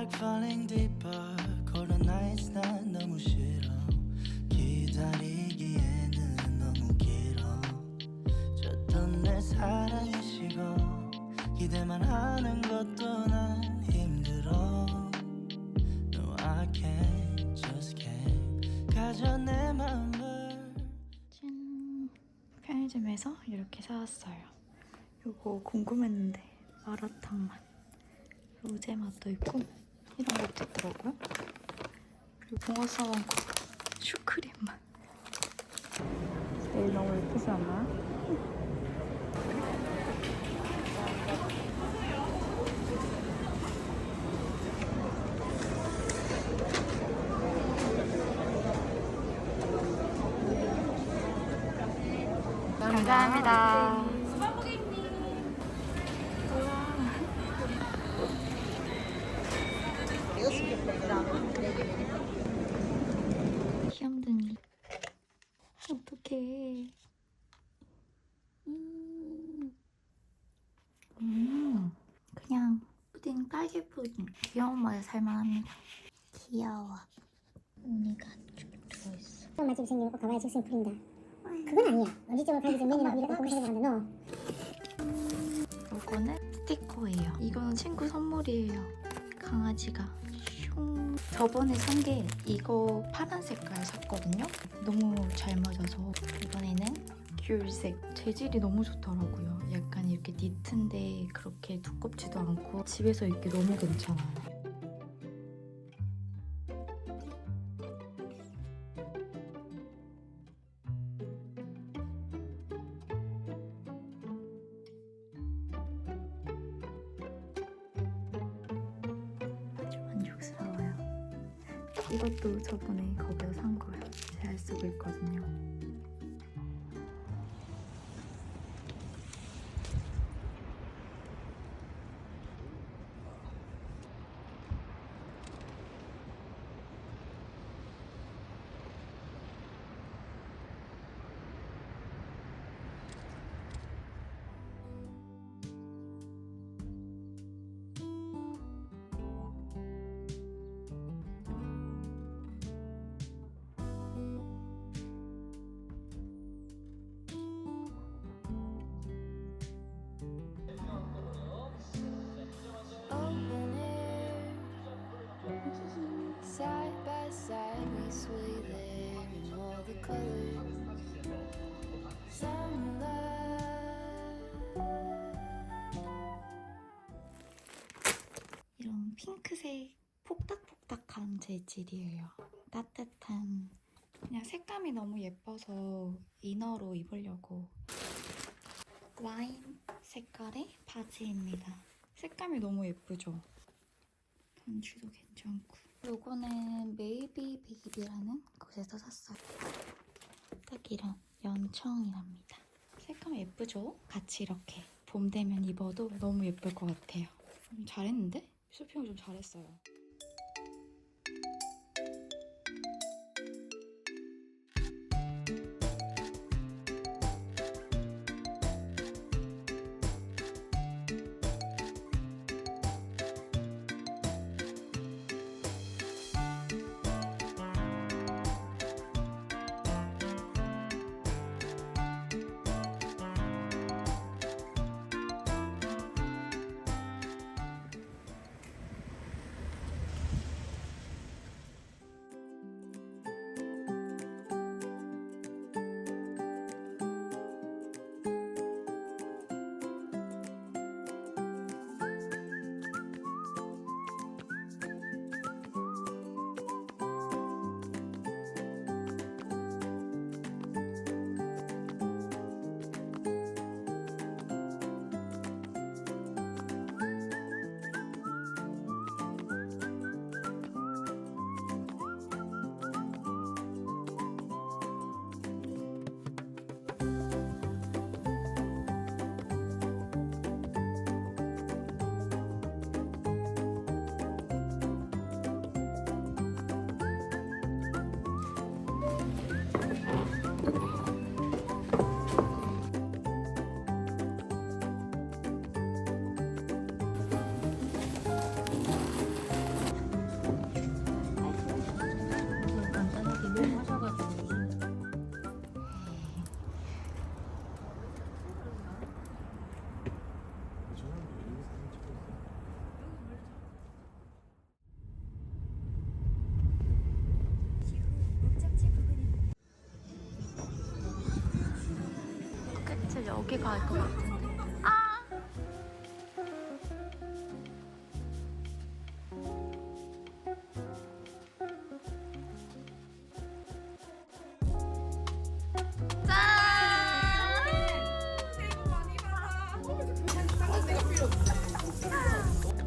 like falling deeper. cold nights 난 너무 싫어. 기다리기에는 너무 길어. 줬던 내 사랑이 식어 기대만 하는 것도 난 힘들어. No I can't just can't. 가져 내 맘을. 짠! 편의점에서 이렇게 사왔어요. 요거 궁금했는데 마라탕 맛, 로제 맛도 있고 이런 것도 있더라고요. 그리고 붕어 싸먹고 슈크림 맛. 내일 너무 예쁘지 않나요? 감사합니다. 귀염둥이. 어떡해. 음. 음. 그냥 푸딩, 딸기 푸딩. 귀여운 맛에 살만합니다. 귀여워. 우니가 쭉 들어있어. 그런 맛집 생기면 꼭 가봐야 즉생 풀린다. 그건 아니야. 언제적으로 가기 전 메뉴나 우리가 꼭 생각한다. 너. 이거는 스티커예요. 이거는 친구 선물이에요. 강아지가. 슝. 저번에 산 게 이거 파란 색깔 샀거든요. 너무 잘 맞아서 이번에는 귤색. 재질이 너무 좋더라고요. 약간 이렇게 니트인데 그렇게 두껍지도 않고 집에서 입기 너무 괜찮아요. 만족스러워요. 이것도 저번에 거기서 산 거예요. 잘 쓰고 있거든요. 이런 핑크색 폭닥폭닥한 재질이에요. 따뜻한 그냥 색감이 너무 예뻐서 이너로 입으려고 와인 색깔의 바지입니다. 색감이 너무 예쁘죠? 단추도 괜찮고 요거는 메이비 베이비라는 곳에서 샀어요. 딱 이런 연청이랍니다. 색감 예쁘죠? 같이 이렇게 봄 되면 입어도 너무 예쁠 것 같아요. 음, 잘했는데? 쇼핑을 좀 잘했어요. 여기 갈것 같은데. 아!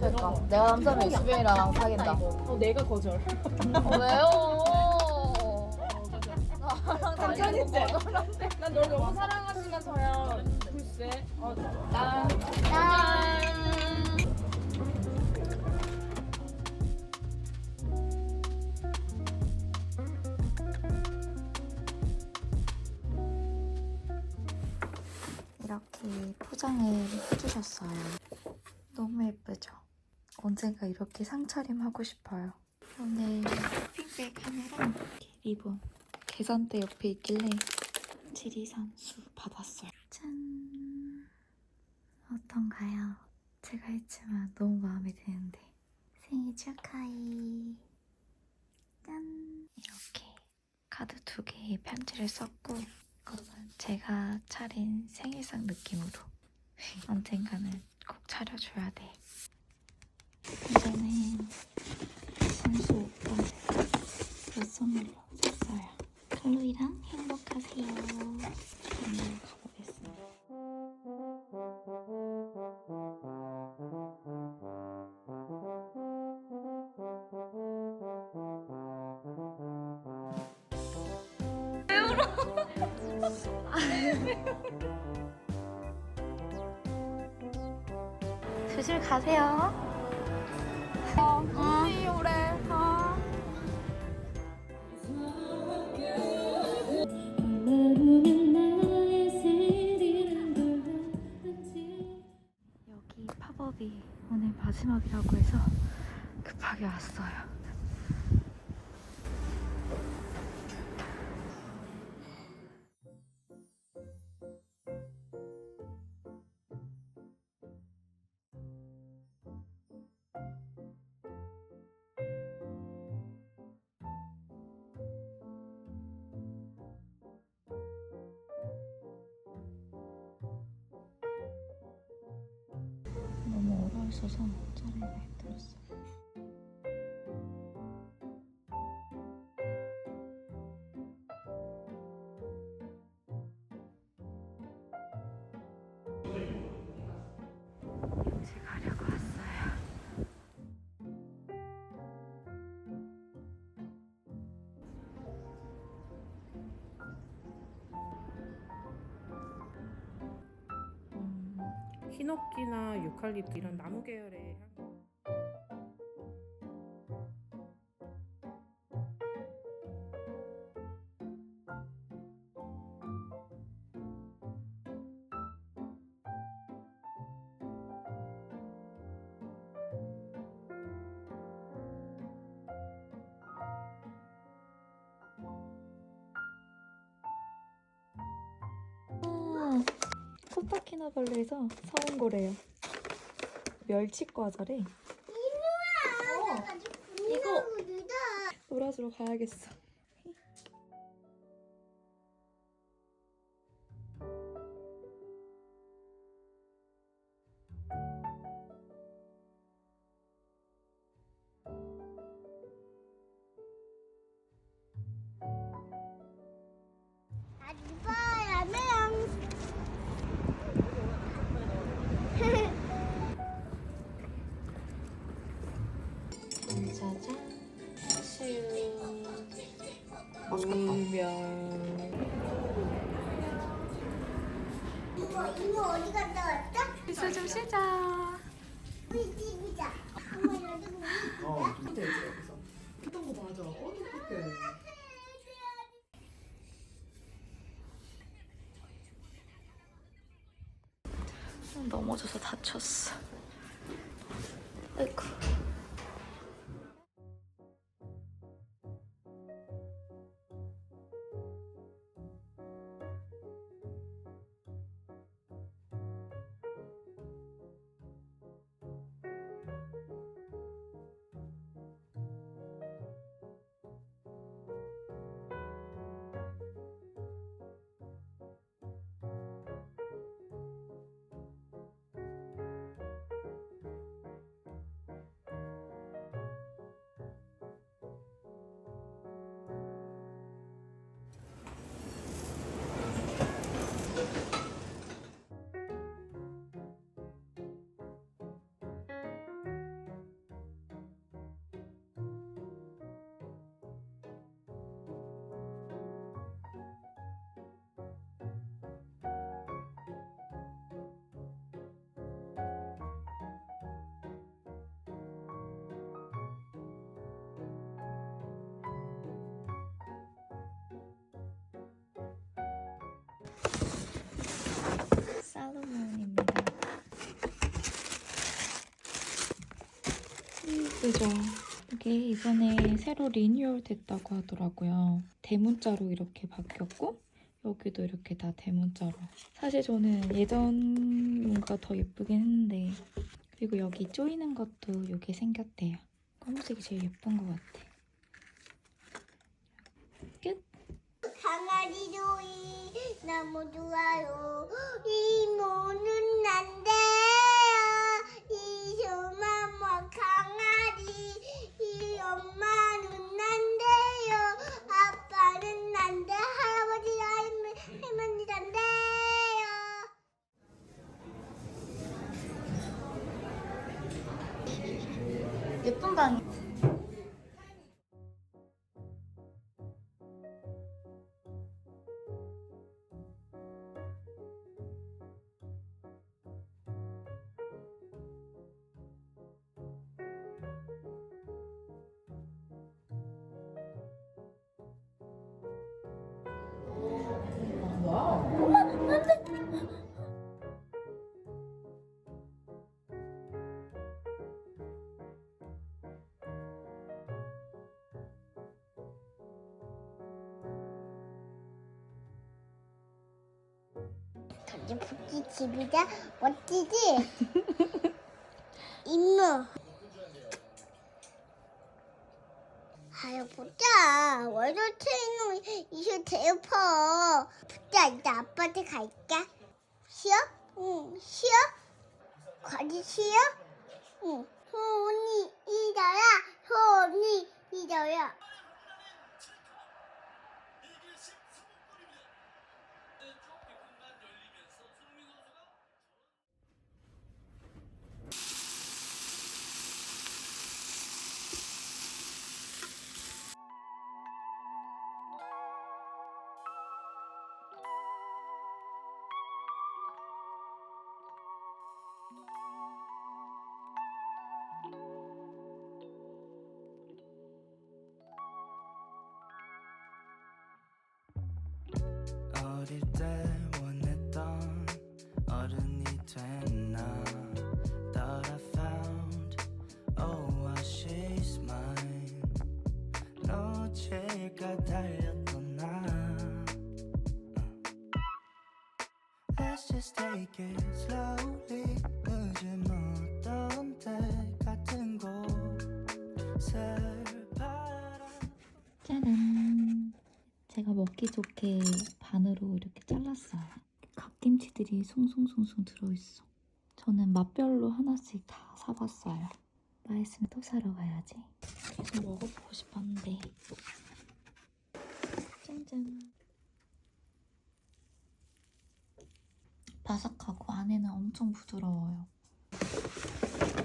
그러니까 내가 남자면 수빈이랑 사귄다. 어, 내가 거절. 어, 왜요? 괜찮은데? 난널 너무 사랑하시면서야. 글쎄. 어, 난. 이렇게 포장을 해주셨어요. 너무 예쁘죠? 언젠가 이렇게 상차림 하고 싶어요. 오늘 쇼핑백 하나랑 이렇게 리본 계산대 옆에 있길래 지리산 수 받았어요. 짠! 어떤가요? 제가 했지만 너무 마음에 드는데 생일 축하해. 짠! 이렇게 카드 두 개에 편지를 썼고 이거는 제가 차린 생일상 느낌으로 언젠가는 꼭 차려줘야 돼. 이제는 선수 오빠를 선물로 샀어요. 클로이랑 행복하세요. 오늘 가보겠습니다. 조심히 가세요. 마지막이라고 해서 급하게 왔어요. 어려웠어서 자르기가 힘들었어요. 히노키나 유칼립투 이런 나무 계열의 코타키나발루에서 사온 거래요. 멸치 과자래. 이거 놀아주러 가야겠어. 울면. 이모 어디 갔다 왔어? 미소 좀 쉬자. 우리 집이다. 엄마 여기 우리 넘어져서 다쳤어. 아이고. 예쁘죠? 이게 이번에 새로 리뉴얼 됐다고 하더라고요. 대문자로 이렇게 바뀌었고 여기도 이렇게 다 대문자로. 사실 저는 예전 뭔가 더 예쁘긴 했는데 그리고 여기 조이는 것도 이게 생겼대요. 검은색이 제일 예쁜 것 같아. 끝! 강아지 조이 너무 좋아요. 이 모는 난데요. 이 조마마 강아지 이 엄마는 난데요. 아빠는 난데 할아버지 할머니 할머니 난데요. 예쁜 북기 집이다 멋지지? 임무 아유 보자 월요 트레이너 이슈 대여퍼 보자 이제 아빠한테 갈게 쉬어? 응 쉬어? 과지 쉬어? 응 손이 이더야 손이 이더야 어릴 때 원했던 어른이 됐나 Thought I found Oh how she's mine 놓칠까 달렸던 나 Let's just take it slowly 늦은 어떤 때 같은 곳을 바라 짜란. 제가 먹기 좋게 반으로 이렇게 잘랐어요. 갓김치들이 송송송송 들어있어. 저는 맛별로 하나씩 다 사봤어요. 맛있으면 또 사러 가야지. 계속 먹어보고 싶었는데. 짠짠. 바삭하고 안에는 엄청 부드러워요.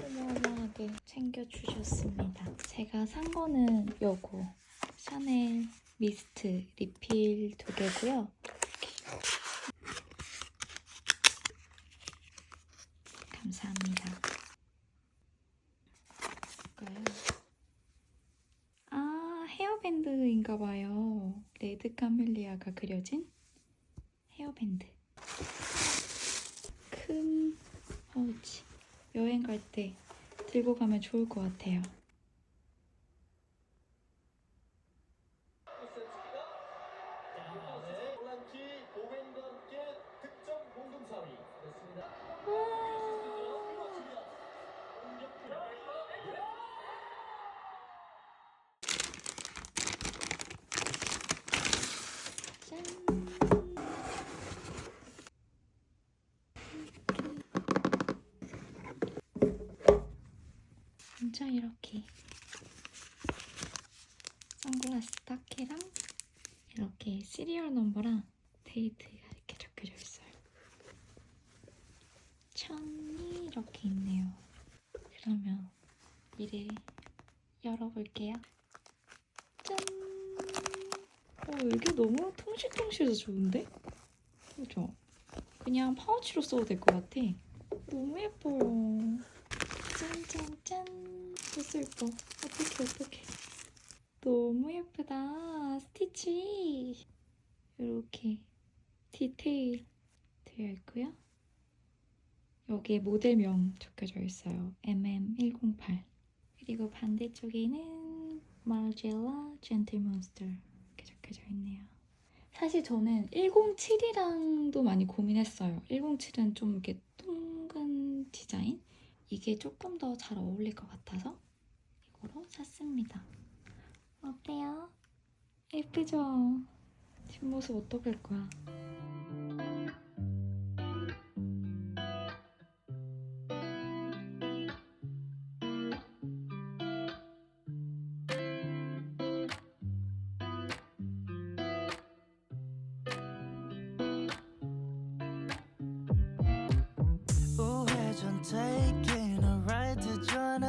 어마어마하게 챙겨주셨습니다. 제가 산 거는 요거 샤넬 미스트 리필 두 개고요. 감사합니다. 볼까요? 아 헤어밴드인가 봐요. 카멜리아가 그려진 헤어밴드. 큰 파우치. 여행 갈 때 들고 가면 좋을 것 같아요. 폴란키 공연과 함께 득점 공동 4위 됐습니다. 짠. 진짜 이렇게 선글라스 타케랑 이렇게 시리얼 넘버랑 데이트가 이렇게 적혀져 있어요. 천이 이렇게 있네요. 그러면 미리 열어볼게요. 짠! 어, 이게 너무 통실통실해서 좋은데? 그죠? 그냥 파우치로 써도 될 것 같아. 너무 예뻐요. 짠짠짠. 벌써 예뻐. 어떡해, 어떡해. 너무 예쁘다. 스티치. 이렇게 디테일 되어 있고요. 여기에 모델명 적혀져 있어요. MM108. 그리고 반대쪽에는 마르젤라 젠틀몬스터 이렇게 적혀져 있네요. 사실 저는 107이랑도 많이 고민했어요. 107은 좀 이렇게 둥근 디자인? 이게 조금 더 잘 어울릴 것 같아서 이거로 샀습니다. 어때요? 예쁘죠? 뒷모습 어떡할 거야?